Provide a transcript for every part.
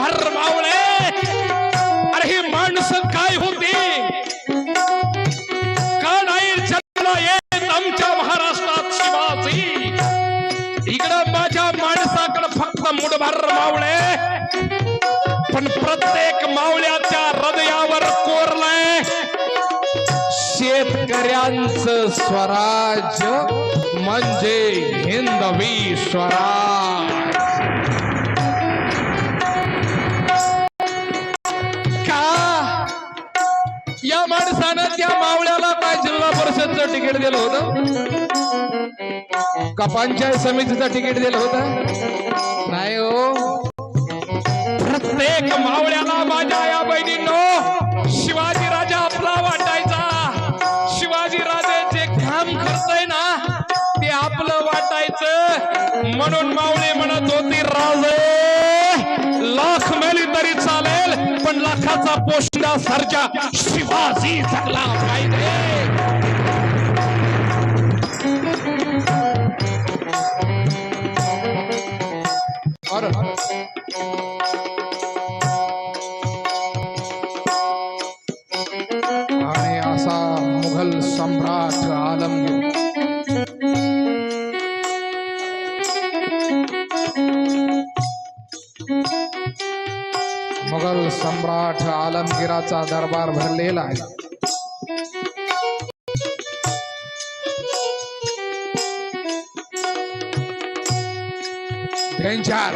मुठभर मावळे अरे ही माणसं काय होती? का नाही जन्माला येत आमच्या महाराष्ट्रात शिवाजी? इकडं माझ्या माणसाकडे फक्त मुडभर मावळे पण प्रत्येक मावळ्याच्या हृदयावर कोरलंय. शेतकऱ्यांचं स्वराज्य म्हणजे हिंदवी स्वराज परिषदचं तिकीट दिलं होतं. का पंचायत समितीचं तिकीट दिलं होतं? नाही हो. प्रत्येक मावळ्याला माझ्या या बहिणींनो शिवाजी राजा आपला वाटायचा. शिवाजी राजे जे काम करतय ना ते आपलं वाटायचं. म्हणून मावळे म्हणत होती राजे लाख मेली तरी चालेल पण लाखाचा पोषणा सर्जा शिवाजी जगला पाहिजे. आलमगीराचा दरबार भरलेला आहे. डेंजर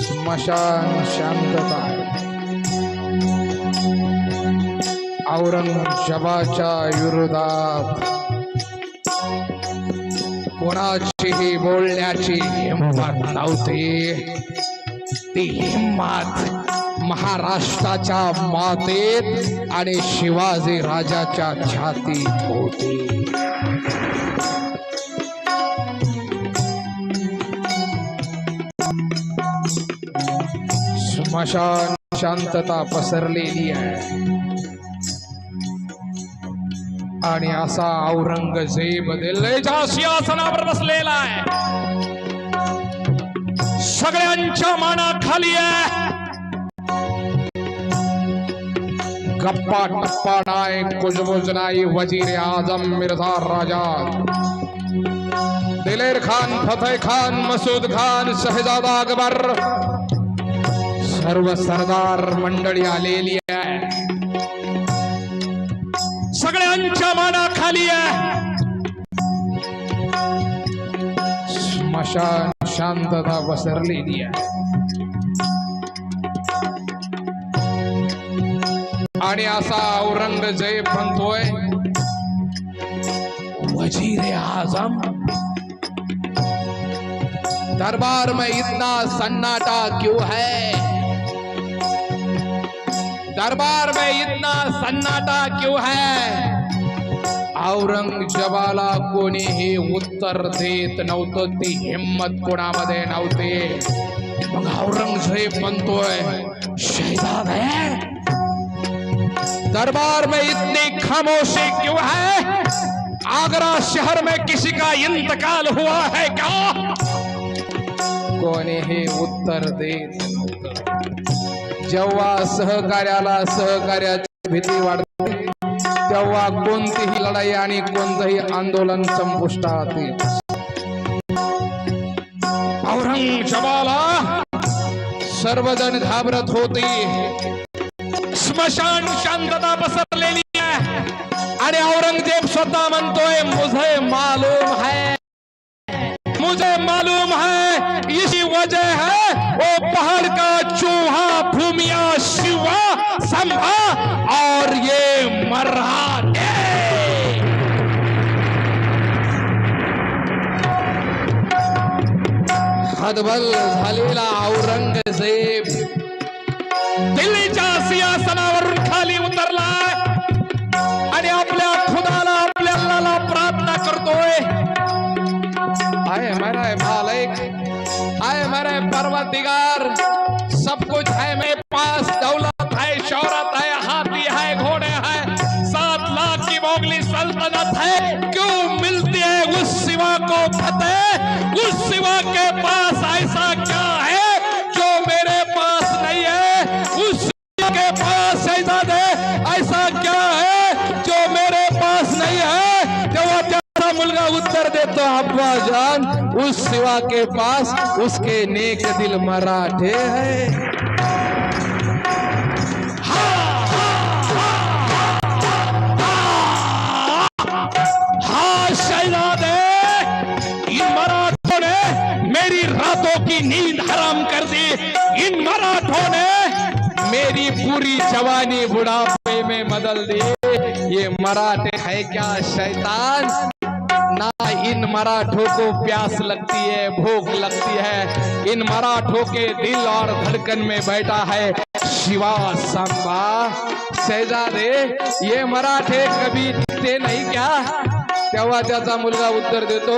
स्मशान शांतता. औरंगजेबाच्या विरोधात कोणाचीही बोलण्याची हिंमत नव्हती. ती हिंमत महाराष्ट्राच्या मातेत आणि शिवाजी राजाच्या छातीत होती. स्मशान शांतता पसरलेली आहे. आणि असा औरंगज़ेब सिंहासनावर बसलेला आहे. सगळ्यांच्या मानाखाली आहे. गप्पा टप्पा नाय कुजबुज नाही, वज़ीर आज़म मिर्झा राजा दिलेर खान, फतेह खान, मसूद खान, शहजादा अकबर. सर्व सरदार मंडळी आलेली आहे. सगळ्यांच्या मानाखाली आहे. स्मशान शांतता पसरलेली आहे. आणि असा औरंगजेब म्हणतोय वजीर आजम. दरबार में इतना सन्नाटा क्यों है? दरबार में इतना सन्नाटा क्यों है? औरंगजेबाला कोणीही उत्तर देत नव्हतं, ती हिंमत कोणामध्ये नव्हती. मग औरंगज़ेब म्हणतोय शहजाद है? दरबार में इतनी खामोशी क्यों है? आगरा शहर में किसी का इंतकाल हुआ है क्या? कोणीही उत्तर देत नव्हतं. जेव्हा सहकार्याला सहकार्याची भीती वाढते. तेव्हा कोणतीही लढाई आणि कोणतंही आंदोलन संपुष्टात औरंगजेबाला सर्वजण घाबरत होते. स्मशान शांतता पसरलेली आहे. आणि औरंगजेब स्वतः म्हणतोय मुझे मालूम है मुझे मालूम है इसी वजह है वो पहाड़ का चूहा भूमिया शिवा संभा और ये मर्रा हदबल झालेला औरंगज़ेब। दिल्लीच्या सिंहासनावरून खाली उतरलाय मेरे परवतिगार, सब कुछ है मेरे पास, दौलत है शौरत है, हाथी है, घोड़े है, सात लाख की मोगली सल्तनत है। क्यों मिलती है उस सिवा को फतेह? उस सिवा के पास ऐसा क्या है जो मेरे पास नहीं है? उस के पास ऐसा ऐसा उत्तर देतो अब्बा जान उस सिवा के पास उसके नेक दिल मराठे है हाँ नींद कर दी इन मराठों ने मेरी पूरी जवानी बुढ़ापे में बदल दी ये मराठे है क्या शैतान ना इन मराठों को प्यास लगती है भूख लगती है। इन मराठों के दिल और धड़कन में बैठा है शिवा सांबा। शहजादे, ये मराठे कभी दिखते नहीं क्या? तेव्हा मुलगा उत्तर देतो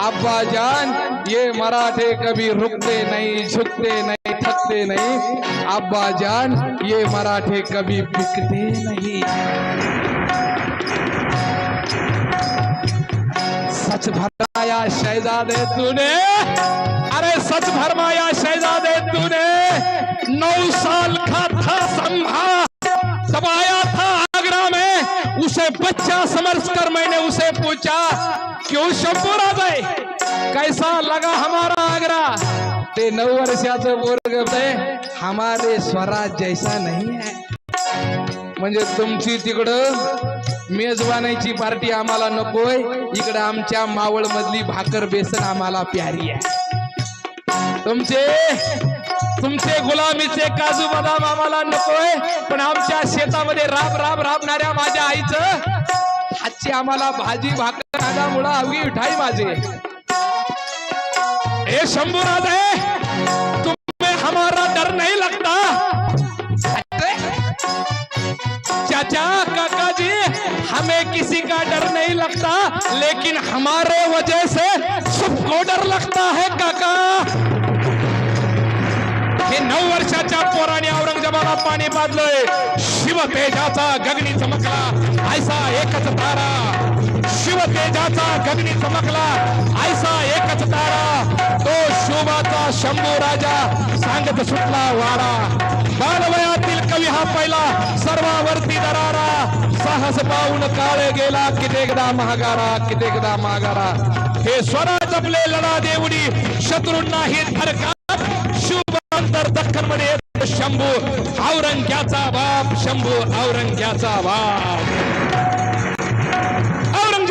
आब्बा जान, ये मराठे कभी रुकते नहीं, झुकते नहीं, थकते नहीं। आब्बा जान, ये मराठे कभी बिकते नहीं। सच भरमाया शहजादे तूने। अरे सच भरमाया शहजादे तूने। नौ साल का था संभा तब आया था आगरा में। उसे बच्चा समझ कर मैंने उसे पूछा क्यों शंभू राजे? कैसा लगा हमारा आगरा? ते नौ वर्षाचं पोरग ते हमारे स्वराज जैसा नहीं है। म्हणजे तुमची तिकडं मेजवानाची पार्टी आम्हाला नकोय. इकडे आमच्या मावळ मधली भाकर बेसन आम्हाला प्यारी आहे. तुमचे तुमचे गुलामीचे काजू बदाम आम्हाला नकोय. पण आमच्या शेतामध्ये राब राब राबणाऱ्या माझ्या आईचं हातची आम्हाला भाजी भाकर माझा मुळा अवघी मिठाई माझे. हे शंभू राजे तुम्हें हमारा डर नहीं लगता. चाचा का हमें किसी का डर नहीं लगता लेकिन हमारे वजह से सबको डर लगता है काका। हे नऊ वर्षाच्या पोराने औरंगजेबाला पाणी पाजलंय. शिव तेजाचा गगनी चमकला. ऐसा एकच तारा. शिव तेजाचा गगनी चमकला ऐसा एकच तारा तो शोभाचा शंभू राजा सांगत सुटला वारा बालवयातील कवी हा पहिला सर्वावरती दरारा साहस पाहून काळे गेला कितेकदा महागारा कितेकदा महागारा हे स्वराज आपले लढा देवडी शत्रूंना हे धरका शिवबांतर दख्खनमध्ये शंभू औरंग्याचा बाप शंभू औरंग्याचा बाप.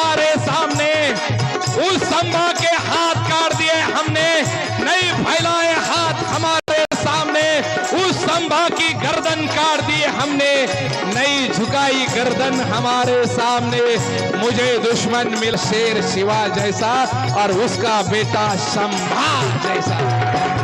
हमारे सामने उस संभा के हाथ काट दिए हमने। नहीं फैलाए हाथ हमारे सामने। उस संभा की गर्दन काट दी हमने। नहीं झुकाई गर्दन हमारे सामने। मुझे दुश्मन मिल शेर शिवा जैसा और उसका बेटा संभा जैसा।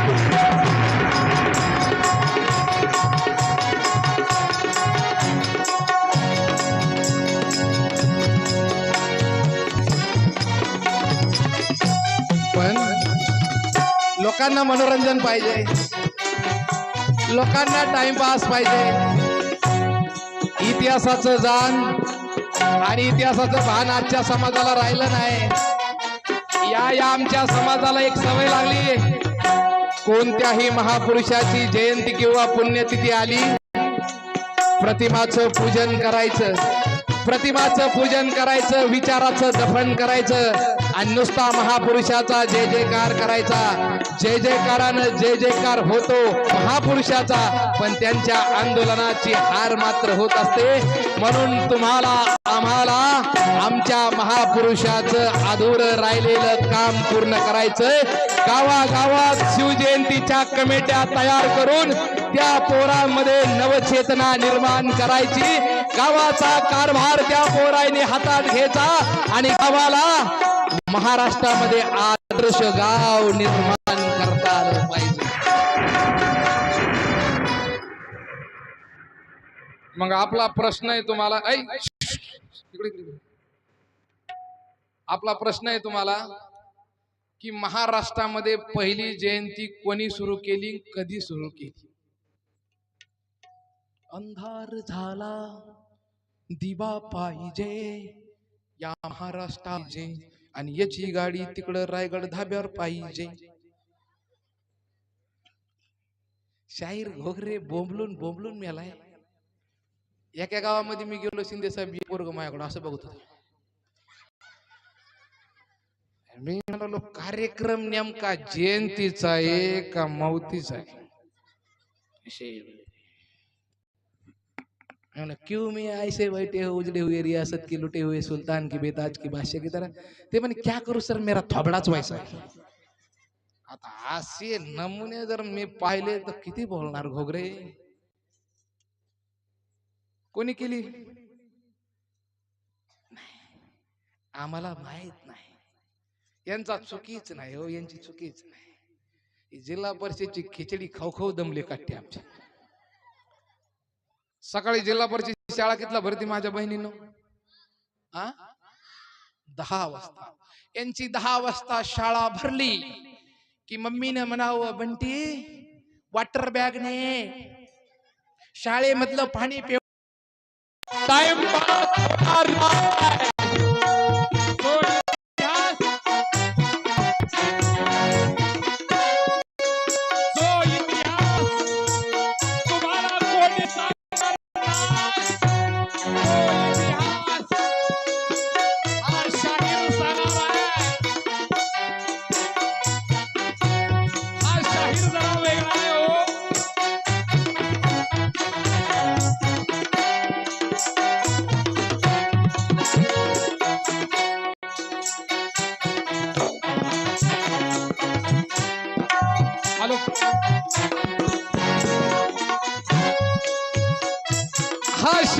लोकांना मनोरंजन पाहिजे. लोकांना टाइमपास पाहिजे. इतिहासाचं जाण आणि इतिहासाचं भान आजच्या समाजाला राहिलं नाही. या या आमच्या समाजाला एक सवय लागली. कोणत्याही महापुरुषाची जयंती किंवा पुण्यतिथी आली प्रतिमाचं पूजन करायचं प्रतिमाचं पूजन करायचं विचाराचं दफन करायचं. आणि नुसता महापुरुषाचा जय जयकार करायचा. जय जयकारानं जय जयकार होतो महापुरुषाचा. पण त्यांच्या आंदोलनाची हार मात्र होत असते. म्हणून तुम्हाला आम्हाला आमच्या महापुरुषाचं अधूर राहिलेलं काम पूर्ण करायचंय. गावागावात शिवजयंतीच्या कमिट्या तयार करून त्या पोरांमध्ये नवचेतना निर्माण करायची. गावाचा कारभार त्या पोराने हातात घ्यायचा आणि गावाला महाराष्ट्रामध्ये आदर्श गाव निर्माण करता आलं पाहिजे. मग आपला प्रश्न आहे तुम्हाला ऐ आपला प्रश्न आहे तुम्हाला की महाराष्ट्रामध्ये पहिली जयंती कोणी सुरू केली कधी सुरू केली? अंधार झाला दिवा पाहिजे या महाराष्ट्राचे आणि याची गाडी तिकडं रायगड धाब्यावर पाहिजे. शाहीर घोगरे बोंबलून बोंबलून मेलाय. एका गावामध्ये मी गेलो शिंदे साहेब पोरग माझ्याकडं असं बघत होतो. मी म्हणालो कार्यक्रम नेमका जयंतीचा आहे का मावतीचा आहे? क्यों मैं ऐसे बैठे हो उजड़े हुए रियासत के लुटे हुए सुल्तान की बेताज की बादशाह की तरह? ते म्हणे क्या करू सर मेरा थोबडाच व्हायचा आता असे नमुने जर मी पाहिले तर किती बोलणार घोगरे? कोणी केली? आम्हाला माहीत नाही. यांचा चुकीच नाही हो यांची चुकीच नाही. जिल्हा परिषदची खिचडी खाऊ खाऊ दमले काठते आमच्या. सकाळी जिल्हा परिषद शाळा कितला भरती माझ्या बहिणीनं. आ? दहा वाजता. यांची दहा वाजता शाळा भरली की मम्मीनं म्हणावं बंटी वॉटर बॅगने शाळेमधलं पाणी पिऊ. टाइम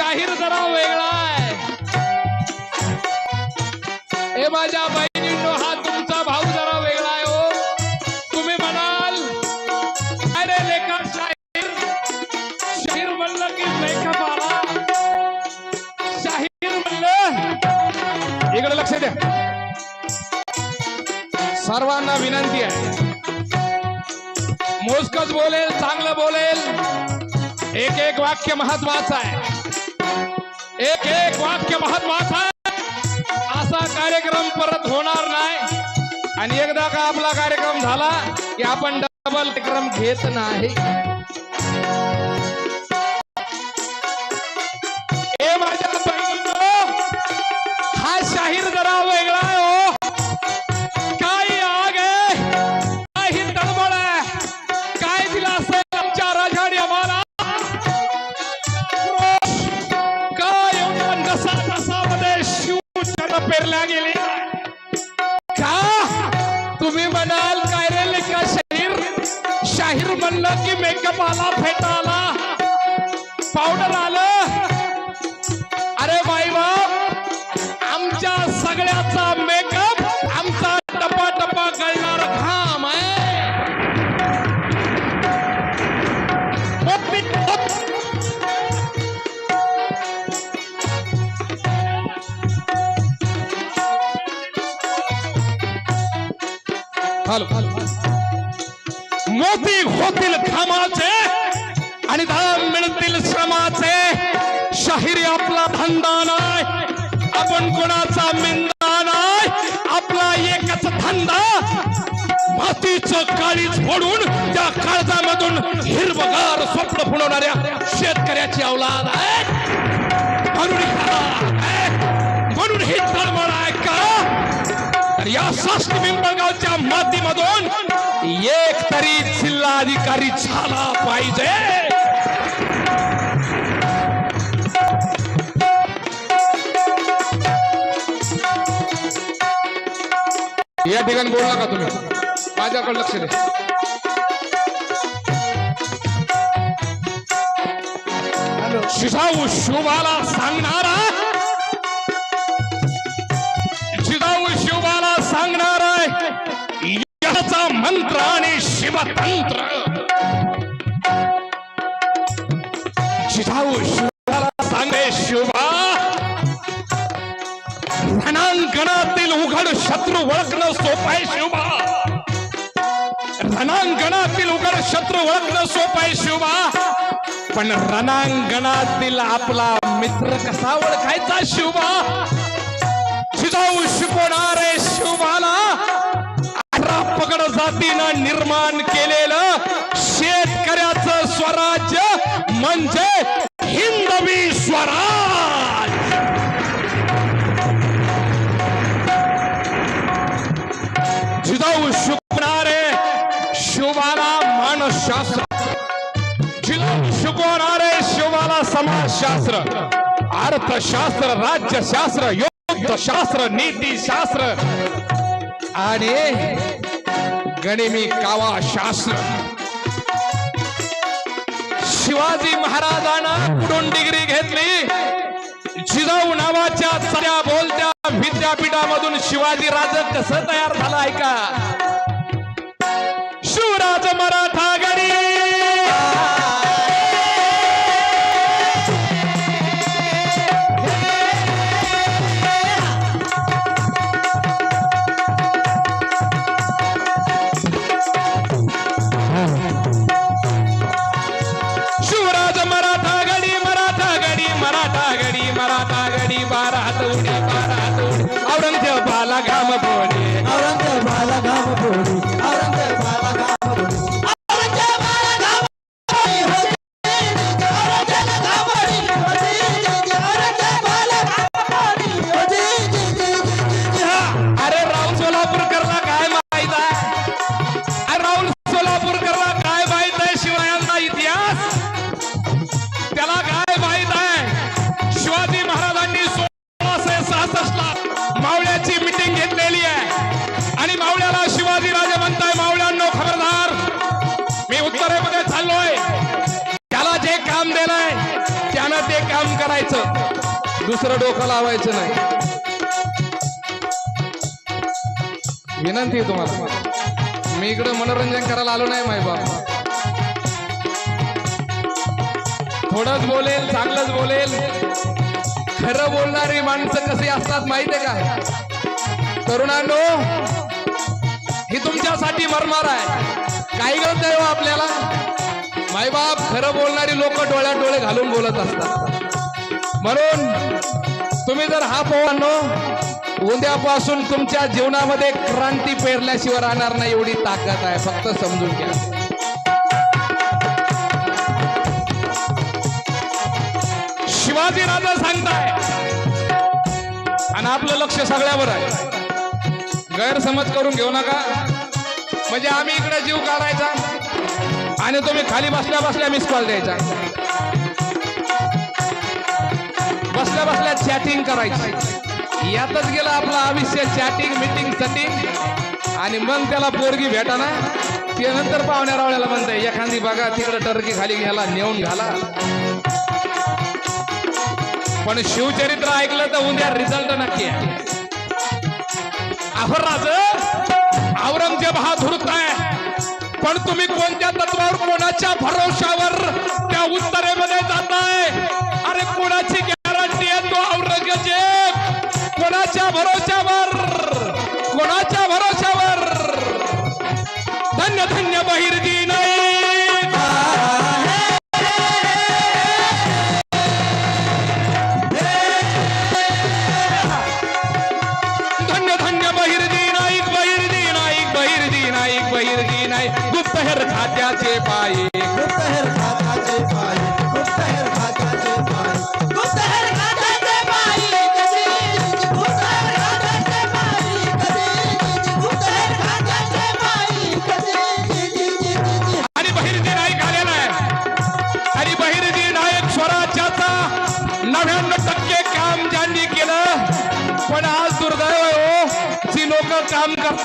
शाहीर जरा वेगळा आहे. हे माझ्या बहिणींनो हा तुमचा भाऊ जरा वेगळा आहे हो. तुम्ही म्हणाल अरे लेखा शाहीर? शाहीर म्हणलं की लेखक आला शाहीर म्हणलं इकडे लक्ष द्या. सर्वांना विनंती आहे. मोजकच बोलेल चांगलं बोलेल. एक एक वाक्य महत्वाचं आहे. एक असा कार्यक्रम परत होणार नाही. आणि एकदा का आपला कार्यक्रम झाला की आपण डबल कार्यक्रम घेत नाही. मोती होतील घामाचे आणि दाम मिळतील श्रमाचे. शाहिरी आपला धंदा नाही आपण कोणाचा मिंदा नाही आपला एकच धंदा. मातीचं काळीच फोडून त्या काळजामधून हिरवगार स्वप्न फुलवणाऱ्या शेतकऱ्याची अवलाद आहे. म्हणून आणि या पिंपळगावच्या मातीमधून एक तरी जिल्हा अधिकारी झाला पाहिजे या ठिकाणी बोलला का तुम्ही माझ्याकडे लक्ष द्या शिजाऊ शिवबाला सांगणारा मंत्र आणि शिवतंत्र। शिजाऊ शिवाला सांगे शिवा। रणांगणातील उघड शत्रू ओळखणं सोप आहे शिवा। रणांगणातील उघड शत्रू ओळखणं सोप आहे शिवा। पण रणांगणातील आपला मित्र कसा ओळखायचा शिवा? शिजाऊ शिकवणारे शिवाला पगड जातीनं निर्माण केलेलं शेतकऱ्याचं स्वराज्य म्हणजे हिंदवी स्वराज. जिजाऊ शिकवणारे शिवाला मानसशास्त्र. जिजाऊ शिकवणारे शिवाला समाजशास्त्र. अर्थशास्त्र राज्यशास्त्र युद्धशास्त्र नीतीशास्त्र. आणि गणिमी कावा शास्त्र. शिवाजी महाराजांना कुठून डिग्री घेतली. जिजाऊ नावाच्या चांगल्या बोलत्या विद्यापीठामधून शिवाजी राज कसं तयार झाला आहे का शिवराज मराठा गडी माहीत आहे माहितीये का? तरुणांनो ही तुमच्यासाठी मरमार आहे. काही गरज नाही हो आपल्याला. मायबाप खरं बोलणारी लोक डोळ्यात डोळे घालून बोलत असतात. म्हणून तुम्ही जर हा पोवांनो उद्यापासून तुमच्या जीवनामध्ये क्रांती पेरल्याशिवाय राहणार नाही एवढी ताकद आहे. फक्त समजून घ्या. शिवाजी राजा सांगताय आपलं लक्ष सगळ्यावर आहे. गैरसमज करून घेऊ नका. म्हणजे आम्ही इकडे जीव काढायचा आणि तुम्ही खाली बसल्या बसल्या मिस कॉल द्यायचा. बसल्या बसल्या चॅटिंग करायची. यातच गेला आपलं आयुष्य चॅटिंग मिटिंग सटिंग आणि मग त्याला पोरगी भेटाना. ते नंतर पाहुण्या रावळ्याला म्हणताय एखादी बघा तिकडे टर्की खाली घ्यायला नेऊन घाला. पण शिवचरित्र ऐकलं तर उद्या रिझल्ट नक्की आहे. अहो राज औरंगजेब हा धुरत आहे. पण तुम्ही कोणत्या तत्वावर कोणाच्या भरोशावर त्या उत्तरेमध्ये जाताय? अरे कोणाची गॅरंटी आहे तो औरंगजेब? कोणाच्या भरोशावर? कोणाच्या भरोशावर? धन्य धन्य बहिर्जी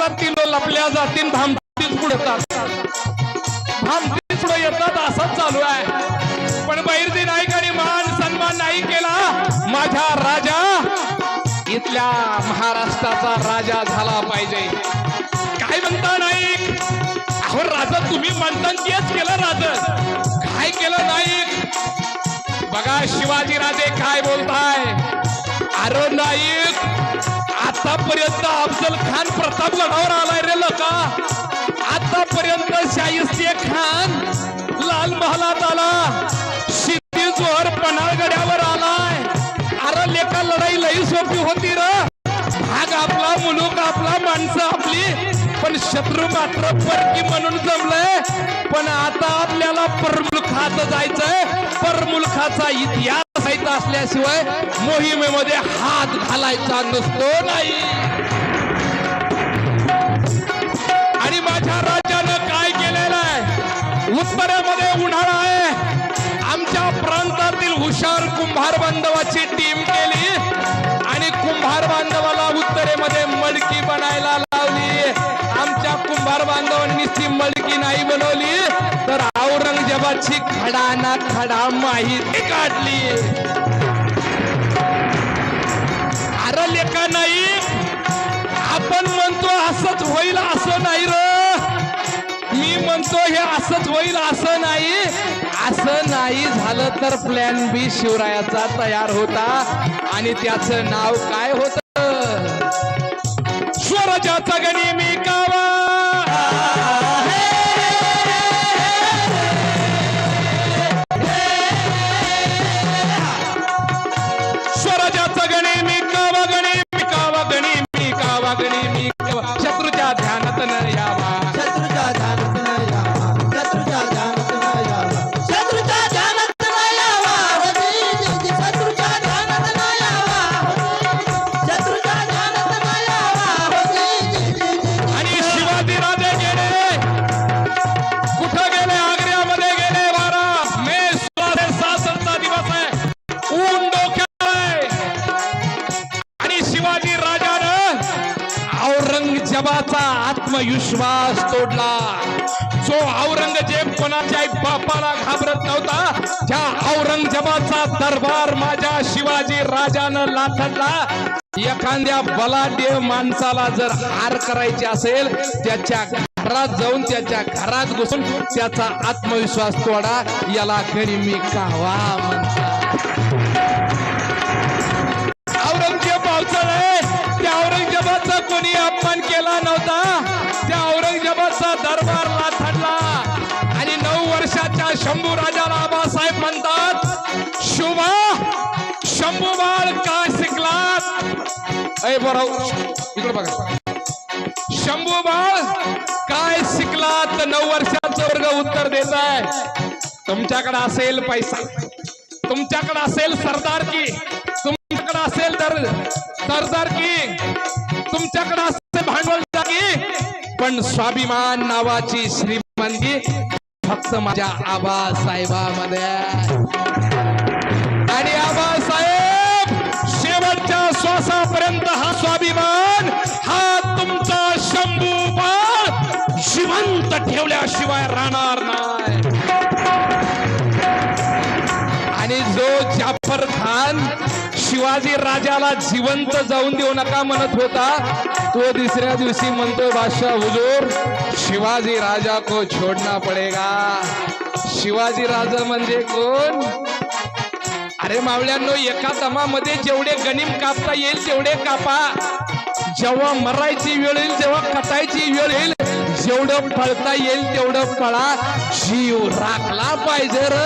काम ती लपल्या जातील भामतीच पुढतात भामतीच पुढे येतात असंच चालू आहे. पण बैरजी नाईक आणि मान सन्मान नाही केला माझ्या राजा इथल्या महाराष्ट्राचा राजा झाला पाहिजे. काय म्हणता नाईक? अहो राजा तुम्ही म्हणता तेच केलं राजा काय केलं नाईक? बघा शिवाजी राजे काय बोलताय? अरे नाईक आतापर्यंत अफजल खान प्रताप गडावर आलाय रे लका आतापर्यंत शाहिस्ते खान लाल महालात आला. शिती जोहर पन्हाळगड्यावर आलाय. अरे लेखा लढाई लई सोपी होती र. भाग आपला मुलूक आपला माणसं आपली. पण शत्रू मात्र परकी म्हणून जमलंय. पण आता आपल्याला परमुलखात जायचंय. परमुलखाचा इतिहास माहीत असल्याशिवाय मोहिमेमध्ये हात घालायचा नसतो नाही. आणि माझ्या राजानं काय केलेलं आहे? उत्तरेमध्ये उन्हाळा आहे. आमच्या प्रांतातील हुशार कुंभार बांधवाची टीम केली नाही बनवली तर औरंगजेबाची खडा ना खडा माहिती काढली. अरे लेखा नाही आपण म्हणतो असंच होईल असं नाही र. मी म्हणतो हे असंच होईल असं नाही. असं नाही झालं तर प्लॅन बी शिवरायाचा तयार होता. आणि त्याचं नाव काय होत? स्वराजाचा गणी मी शिवाजी राजानं लाथडला एखाद्या बलाढ्य माणसाला जर हार करायची असेल त्याच्या घरात जाऊन त्याच्या घरात घुसून त्याचा आत्मविश्वास तोडा. याला गनिमी कावा अय बरोबर इकडे बघा. शंभू बाळ काय शिकलात नऊ वर्षाचं वर्ग उत्तर देत आहे? तुमच्याकडे असेल पैसा. तुमच्याकडे असेल सरदारकी तुमच्याकडे असेल सरदार की. तुमच्याकडे असेल भांडवल भांडवलदारकी पण स्वाभिमान नावाची श्रीमंती फक्त माझ्या आबासाहेबामध्ये आहे. आणि श्वासापर्यंत हा स्वाभिमान हा तुमचा शंभूपाळ जिवंत ठेवल्याशिवाय राहणार नाही. आणि जो जाफर खान शिवाजी राजाला जिवंत जाऊन देऊ नका म्हणत होता तो दुसऱ्या दिवशी म्हणतो बादशाह हुजूर शिवाजी राजा को छोडना पडेगा. शिवाजी राजा म्हणजे कोण? अरे मावळ्यांनो एका दमामध्ये जेवढे गणिम कापता येईल तेवढे कापा. जेव्हा मरायची वेळ येईल जेव्हा कटायची वेळ येईल जेवढं पळता येईल तेवढं पळा जीव राखला पाहिजे र.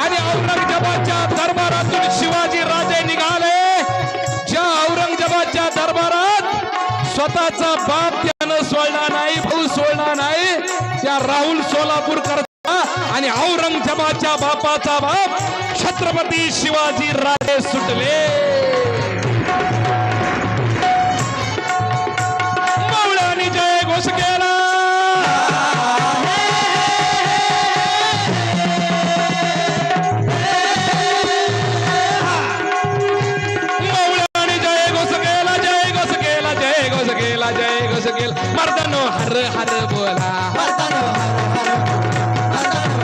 आणि औरंगजेबाच्या दरबारातून शिवाजी राजे निघाले. ज्या औरंगजेबाच्या दरबारात स्वतःचा बाप त्यानं सोडला नाही भाऊ सोडला नाही त्या राहुल सोलापूर आणि औरंगजेबाच्या बापाचा बाप छत्रपती शिवाजी राजे सुटले.